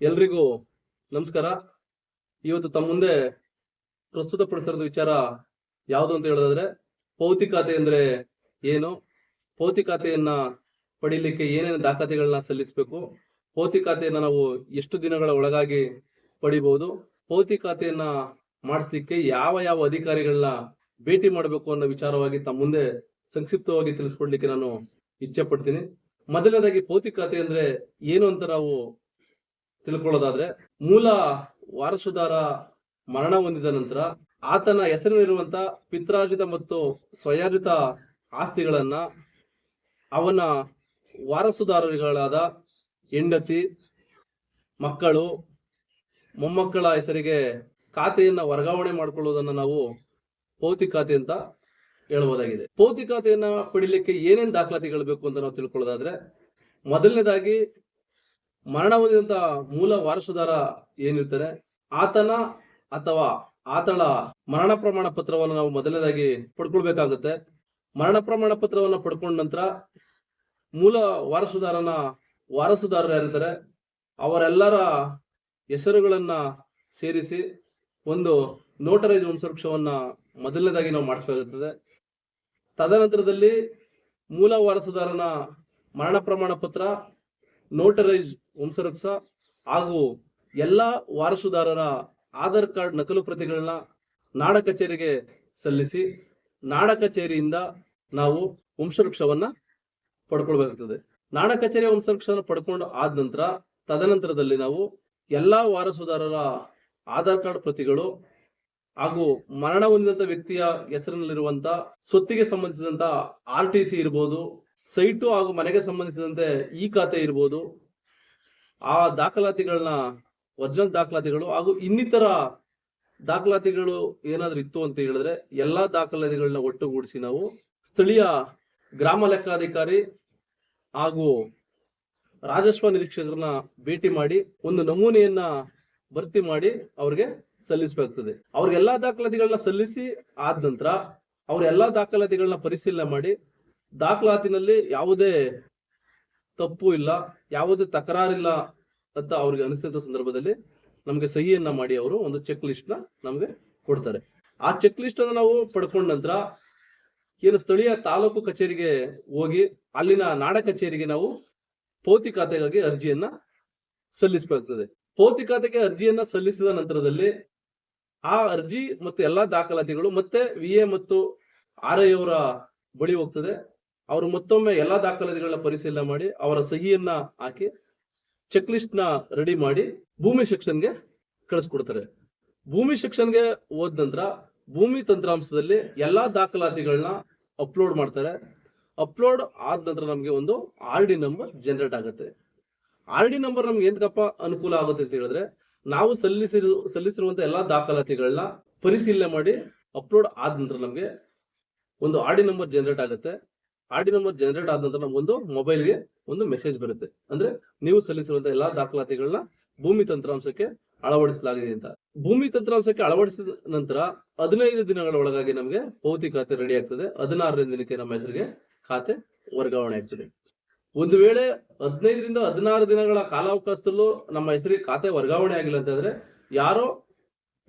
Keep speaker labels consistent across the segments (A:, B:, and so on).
A: ಎಲ್ರಿಗೂ ನಮಸ್ಕಾರ. ಇವತ್ತು ತಮ್ಮ ಮುಂದೆ ಪ್ರಸ್ತುತಪಡಿಸಿರೋದು ವಿಚಾರ ಯಾವುದು ಅಂತ ಹೇಳೋದಾದ್ರೆ ಭೌತಿಕಾತೆ ಅಂದ್ರೆ ಏನು? ಭೌತಿಕಾತೆಯನ್ನ ಪಡೀಲಿಕ್ಕೆ ಏನೇನು ದಾಖಲೆಗಳನ್ನ ಸಲ್ಲಿಸಬೇಕು? ಭೌತಿಕಾತೆಯನ್ನ ನಾವು ಎಷ್ಟು ದಿನಗಳ ಒಳಗಾಗಿ ಪಡಿಬಹುದು? ಭೌತಿಕಾತೆಯನ್ನ ಮಾಡಿಸ್ಲಿಕ್ಕೆ ಯಾವ ಯಾವ ಅಧಿಕಾರಿಗಳನ್ನ ಭೇಟಿ ಮಾಡಬೇಕು ಅನ್ನೋ ವಿಚಾರವಾಗಿ ತಮ್ಮ ಮುಂದೆ ಸಂಕ್ಷಿಪ್ತವಾಗಿ ತಿಳಿಸ್ಕೊಡ್ಲಿಕ್ಕೆ ನಾನು ಇಚ್ಛೆ ಪಡ್ತೀನಿ. ಮೊದಲನೇದಾಗಿ ಖಾತೆ ಅಂದ್ರೆ ಏನು ಅಂತ ನಾವು ತಿಳ್ಕೊಳ್ಳೋದಾದ್ರೆ ಮೂಲ ವಾರಸುದಾರ ಮರಣ ಹೊಂದಿದ ನಂತರ ಆತನ ಹೆಸರಿನಲ್ಲಿರುವಂತ ಪಿತ್ರಾರ್ಜಿತ ಮತ್ತು ಸ್ವಯಾರ್ಜಿತ ಆಸ್ತಿಗಳನ್ನ ಅವನ ವಾರಸುದಾರರುಗಳಾದ ಹೆಂಡತಿ, ಮಕ್ಕಳು, ಮೊಮ್ಮಕ್ಕಳ ಹೆಸರಿಗೆ ಖಾತೆಯನ್ನ ವರ್ಗಾವಣೆ ಮಾಡಿಕೊಳ್ಳುವುದನ್ನ ನಾವು ಭೌತಿಕಾತೆ ಅಂತ ಹೇಳಬಹುದಾಗಿದೆ ಭೌತಿಕಾತೆಯನ್ನ ಪಡಿಲಿಕ್ಕೆ ಏನೇನು ದಾಖಲಾತಿಗಳು ಬೇಕು ಅಂತ ನಾವು ತಿಳ್ಕೊಳ್ಳೋದಾದ್ರೆ ಮೊದಲನೇದಾಗಿ ಮರಣ ಹೊಂದಿದಂತ ಮೂಲ ವಾರಸುದಾರ ಏನಿರ್ತಾರೆ, ಆತನ ಅಥವಾ ಆತಳ ಮರಣ ಪ್ರಮಾಣ ಪತ್ರವನ್ನು ನಾವು ಮೊದಲನೇದಾಗಿ ಪಡ್ಕೊಳ್ಬೇಕಾಗುತ್ತೆ. ಮರಣ ಪ್ರಮಾಣ ಪತ್ರವನ್ನು ಪಡ್ಕೊಂಡ ನಂತರ ಮೂಲ ವಾರಸುದಾರನ ವಾರಸುದಾರರು ಯಾರಿರ್ತಾರೆ, ಅವರೆಲ್ಲರ ಹೆಸರುಗಳನ್ನ ಸೇರಿಸಿ ಒಂದು ನೋಟರೈಸ್ ವಂಶವೃಕ್ಷವನ್ನ ಮೊದಲನೇದಾಗಿ ನಾವು ಮಾಡಿಸ್ಬೇಕಾಗುತ್ತದೆ ತದನಂತರದಲ್ಲಿ ಮೂಲ ವಾರಸುದಾರನ ಮರಣ ಪ್ರಮಾಣ ಪತ್ರ ನೋಟರೈಸ್ ವಂಶವೃಕ್ಷ ಹಾಗೂ ಎಲ್ಲ ವಾರಸುದಾರರ ಆಧಾರ್ ಕಾರ್ಡ್ ನಕಲು ಪ್ರತಿಗಳನ್ನ ನಾಡ ಕಚೇರಿಗೆ ಸಲ್ಲಿಸಿ ನಾಡ ಕಚೇರಿಯಿಂದ ನಾವು ವಂಶವೃಕ್ಷವನ್ನ ಪಡ್ಕೊಳ್ಬೇಕಾಗ್ತದೆ. ನಾಡ ಕಚೇರಿ ವಂಶವೃಕ್ಷವನ್ನು ಪಡ್ಕೊಂಡು ಆದ ನಂತರ ತದನಂತರದಲ್ಲಿ ನಾವು ಎಲ್ಲಾ ವಾರಸುದಾರರ ಆಧಾರ್ ಕಾರ್ಡ್ ಪ್ರತಿಗಳು ಹಾಗೂ ಮರಣ ಹೊಂದಿದಂತ ವ್ಯಕ್ತಿಯ ಹೆಸರಿನಲ್ಲಿರುವಂತ ಸ್ವತ್ತಿಗೆ ಸಂಬಂಧಿಸಿದಂತ ಆರ್ ಟಿ ಸಿ ಇರ್ಬೋದು, ಸೈಟು ಹಾಗೂ ಮನೆಗೆ ಸಂಬಂಧಿಸಿದಂತೆ ಈ ಖಾತೆ ಇರ್ಬೋದು ಆ ದಾಖಲಾತಿಗಳನ್ನ ಒರಿಜಿನಲ್ ದಾಖಲಾತಿಗಳು ಹಾಗೂ ಇನ್ನಿತರ ದಾಖಲಾತಿಗಳು ಏನಾದ್ರೂ ಇತ್ತು ಅಂತ ಹೇಳಿದ್ರೆ ಎಲ್ಲಾ ದಾಖಲಾತಿಗಳನ್ನ ಒಟ್ಟುಗೂಡಿಸಿ ನಾವು ಸ್ಥಳೀಯ ಗ್ರಾಮ ಲೆಕ್ಕಾಧಿಕಾರಿ ಹಾಗೂ ರಾಜಸ್ವ ನಿರೀಕ್ಷಕರನ್ನ ಭೇಟಿ ಮಾಡಿ ಒಂದು ನಮೂನೆಯನ್ನ ಭರ್ತಿ ಮಾಡಿ ಅವ್ರಿಗೆ ಸಲ್ಲಿಸಬೇಕಾಗ್ತದೆ. ಅವ್ರಿಗೆಲ್ಲಾ ದಾಖಲಾತಿಗಳನ್ನ ಸಲ್ಲಿಸಿ ಆದ ನಂತರ ಅವ್ರ ಎಲ್ಲಾ ದಾಖಲಾತಿಗಳನ್ನ ಪರಿಶೀಲನೆ ಮಾಡಿ ದಾಖಲಾತಿನಲ್ಲಿ ಯಾವುದೇ ತಪ್ಪು ಇಲ್ಲ, ಯಾವುದೇ ತಕರಾರಿಲ್ಲ ಅಂತ ಅವ್ರಿಗೆ ಅನಿಸಿದ ಸಂದರ್ಭದಲ್ಲಿ ನಮಗೆ ಸಹಿಯನ್ನ ಮಾಡಿ ಅವರು ಒಂದು ಚೆಕ್ ಲಿಸ್ಟ್ನ ನಮಗೆ ಕೊಡ್ತಾರೆ. ಆ ಚೆಕ್ ಲಿಸ್ಟ್ ಅನ್ನು ನಾವು ಪಡ್ಕೊಂಡ ನಂತರ ಏನು ಸ್ಥಳೀಯ ತಾಲೂಕು ಕಚೇರಿಗೆ ಹೋಗಿ ಅಲ್ಲಿನ ನಾಡ ಕಚೇರಿಗೆ ನಾವು ಪೌತಿ ಖಾತೆಗಾಗಿ ಅರ್ಜಿಯನ್ನ ಸಲ್ಲಿಸಬೇಕಾಗ್ತದೆ. ಪೌತಿ ಖಾತೆಗೆ ಅರ್ಜಿಯನ್ನ ಸಲ್ಲಿಸಿದ ನಂತರದಲ್ಲಿ ಆ ಅರ್ಜಿ ಮತ್ತು ಎಲ್ಲಾ ದಾಖಲಾತಿಗಳು ಮತ್ತೆ ವಿ ಮತ್ತು ಆರ್ ಐ ಅವರ ಬಳಿ ಹೋಗ್ತದೆ. ಅವರು ಮತ್ತೊಮ್ಮೆ ಎಲ್ಲಾ ದಾಖಲಾತಿಗಳನ್ನ ಪರಿಶೀಲನೆ ಮಾಡಿ ಅವರ ಸಹಿಯನ್ನ ಹಾಕಿ ಚೆಕ್ ಲಿಸ್ಟ್ನ ರೆಡಿ ಮಾಡಿ ಭೂಮಿ ಸೆಕ್ಷನ್ಗೆ ಕಳಿಸ್ಕೊಡ್ತಾರೆ. ಭೂಮಿ ಸೆಕ್ಷನ್ಗೆ ಹೋದ ನಂತರ ಭೂಮಿ ತಂತ್ರಾಂಶದಲ್ಲಿ ಎಲ್ಲಾ ದಾಖಲಾತಿಗಳನ್ನ ಅಪ್ಲೋಡ್ ಮಾಡ್ತಾರೆ. ಅಪ್ಲೋಡ್ ಆದ ನಂತರ ನಮಗೆ ಒಂದು ಆರ್ ಡಿ ನಂಬರ್ ಜನರೇಟ್ ಆಗುತ್ತೆ. ಆರ್ ಡಿ ನಂಬರ್ ನಮ್ಗೆ ಎಂತಕಪ್ಪ ಅನುಕೂಲ ಆಗುತ್ತೆ ಅಂತ ಹೇಳಿದ್ರೆ ನಾವು ಸಲ್ಲಿಸಿರು, ಸಲ್ಲಿಸಿರುವಂತ ಎಲ್ಲಾ ದಾಖಲಾತಿಗಳನ್ನ ಪರಿಶೀಲನೆ ಮಾಡಿ ಅಪ್ಲೋಡ್ ಆದ ನಂತರ ನಮಗೆ ಒಂದು ಆರ್ ಡಿ ನಂಬರ್ ಜನರೇಟ್ ಆಗುತ್ತೆ. ಆರ್ ಡಿ ನಂಬರ್ ಜನರೇಟ್ ಆದ ನಂತರ ನಮ್ಗೊಂದು ಮೊಬೈಲ್ಗೆ ಒಂದು ಮೆಸೇಜ್ ಬರುತ್ತೆ. ಅಂದ್ರೆ ನೀವು ಸಲ್ಲಿಸಿರುವಂತ ಎಲ್ಲಾ ದಾಖಲಾತಿಗಳನ್ನ ಭೂಮಿ ತಂತ್ರಾಂಶಕ್ಕೆ ಅಳವಡಿಸಲಾಗಿದೆ ಅಂತ. ಭೂಮಿ ತಂತ್ರಾಂಶಕ್ಕೆ ಅಳವಡಿಸಿದ ನಂತರ ಹದಿನೈದು ದಿನಗಳ ಒಳಗಾಗಿ ನಮಗೆ ಭೌತಿಕ ಖಾತೆ ರೆಡಿ ಆಗ್ತದೆ. ಹದಿನಾರನೇ ದಿನಕ್ಕೆ ನಮ್ಮ ಹೆಸರಿಗೆ ಖಾತೆ ವರ್ಗಾವಣೆ ಆಗ್ತದೆ. ಒಂದು ವೇಳೆ ಹದಿನೈದರಿಂದ ಹದಿನಾರು ದಿನಗಳ ಕಾಲಾವಕಾಶದಲ್ಲೂ ನಮ್ಮ ಹೆಸರಿಗೆ ಖಾತೆ ವರ್ಗಾವಣೆ ಆಗಿಲ್ಲ ಅಂತಂದ್ರೆ ಯಾರೋ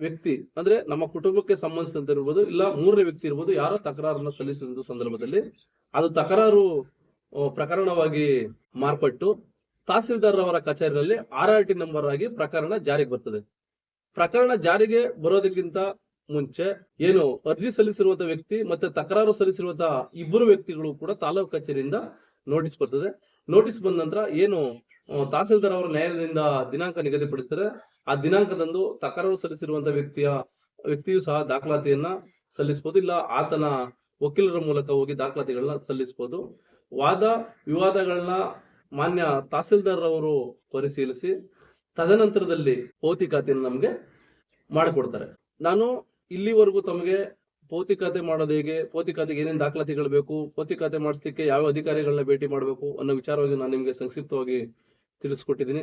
A: ವ್ಯಕ್ತಿ, ಅಂದ್ರೆ ನಮ್ಮ ಕುಟುಂಬಕ್ಕೆ ಸಂಬಂಧಿಸಿದಂತೆ ಇರ್ಬೋದು ಇಲ್ಲ ಮೂರನೇ ವ್ಯಕ್ತಿ ಇರ್ಬೋದು, ಯಾರೋ ತಕರಾರನ್ನ ಸಲ್ಲಿಸಿದ ಸಂದರ್ಭದಲ್ಲಿ ಅದು ತಕರಾರು ಪ್ರಕರಣವಾಗಿ ಮಾರ್ಪಟ್ಟು ತಹಸೀಲ್ದಾರ್ ಅವರ ಕಚೇರಿಯಲ್ಲಿ ಆರ್ ಆರ್ ಟಿ ನಂಬರ್ ಆಗಿ ಪ್ರಕರಣ ಜಾರಿಗೆ ಬರ್ತದೆ. ಪ್ರಕರಣ ಜಾರಿಗೆ ಬರೋದಕ್ಕಿಂತ ಮುಂಚೆ ಏನು ಅರ್ಜಿ ಸಲ್ಲಿಸಿರುವಂತಹ ವ್ಯಕ್ತಿ ಮತ್ತೆ ತಕರಾರು ಸಲ್ಲಿಸಿರುವಂತಹ ಇಬ್ಬರು ವ್ಯಕ್ತಿಗಳು ಕೂಡ ತಾಲೂಕು ಕಚೇರಿಯಿಂದ ನೋಟಿಸ್ ಬರ್ತದೆ. ನೋಟಿಸ್ ಬಂದ ನಂತರ ಏನು ತಹಸೀಲ್ದಾರ್ ಅವರ ನ್ಯಾಯಾಲಯದಿಂದ ದಿನಾಂಕ ನಿಗದಿಪಡಿಸ್ತಾರೆ ಆ ದಿನಾಂಕದಂದು ತಕರಾರು ಸಲ್ಲಿಸಿರುವಂತ ವ್ಯಕ್ತಿಯ, ವ್ಯಕ್ತಿಯು ಸಹ ದಾಖಲಾತಿಯನ್ನ ಸಲ್ಲಿಸಬಹುದು ಇಲ್ಲ, ಆತನ ವಕೀಲರ ಮೂಲಕ ಹೋಗಿ ದಾಖಲಾತಿಗಳನ್ನ ಸಲ್ಲಿಸಬಹುದು ವಾದ, ವಿವಾದಗಳನ್ನ ಮಾನ್ಯ ತಹಸೀಲ್ದಾರ್ ಅವರು ಪರಿಶೀಲಿಸಿ ತದನಂತರದಲ್ಲಿ ಖಾತೆಯನ್ನು ನಮಗೆ ಮಾಡಿಕೊಡ್ತಾರೆ. ನಾನು ಇಲ್ಲಿವರೆಗೂ ತಮಗೆ ಖಾತೆ ಮಾಡೋದು ಹೇಗೆ ಖಾತೆಗೆ ಏನೇನು ದಾಖಲಾತಿಗಳು ಬೇಕು ಖಾತೆ ಮಾಡಿಸ್ಲಿಕ್ಕೆ ಯಾವ ಅಧಿಕಾರಿಗಳನ್ನ ಭೇಟಿ ಮಾಡಬೇಕು ಅನ್ನೋ ವಿಚಾರವಾಗಿ ನಾನು ನಿಮಗೆ ಸಂಕ್ಷಿಪ್ತವಾಗಿ ತಿಳಿಸ್ಕೊಟ್ಟಿದ್ದೀನಿ.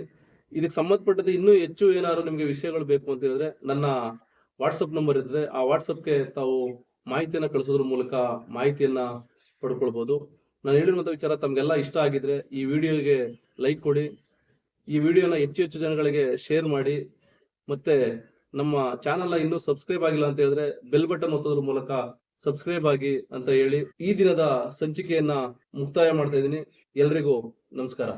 A: ಇದಕ್ಕೆ ಸಂಬಂಧಪಟ್ಟಂತೆ ಇನ್ನೂ ಹೆಚ್ಚು ಏನಾದ್ರು ನಿಮಗೆ ವಿಷಯಗಳು ಬೇಕು ಅಂತ ಹೇಳಿದ್ರೆ ನನ್ನ ವಾಟ್ಸಪ್ ನಂಬರ್ ಇರ್ತದೆ. ಆ ವಾಟ್ಸಪ್ಗೆ ತಾವು ಮಾಹಿತಿಯನ್ನ ಕಳಿಸೋದ್ರ ಮೂಲಕ ಮಾಹಿತಿಯನ್ನ ಪಡ್ಕೊಳ್ಬಹುದು ನಾನು ಹೇಳಿರುವಂತ ವಿಚಾರ ತಮ್ಗೆಲ್ಲ ಇಷ್ಟ ಆಗಿದ್ರೆ ಈ ವಿಡಿಯೋಗೆ ಲೈಕ್ ಕೊಡಿ. ಈ ವಿಡಿಯೋನ ಹೆಚ್ಚು ಹೆಚ್ಚು ಜನಗಳಿಗೆ ಶೇರ್ ಮಾಡಿ. ಮತ್ತೆ ನಮ್ಮ ಚಾನೆಲ್ ಇನ್ನೂ ಸಬ್ಸ್ಕ್ರೈಬ್ ಆಗಿಲ್ಲ ಅಂತ ಹೇಳಿದ್ರೆ ಬೆಲ್ ಬಟನ್ ಒತ್ತೋದ್ರ ಮೂಲಕ ಸಬ್ಸ್ಕ್ರೈಬ್ ಆಗಿ ಅಂತ ಹೇಳಿ ಈ ದಿನದ ಸಂಚಿಕೆಯನ್ನ ಮುಕ್ತಾಯ ಮಾಡ್ತಾ ಇದ್ದೀನಿ. ಎಲ್ರಿಗೂ ನಮಸ್ಕಾರ.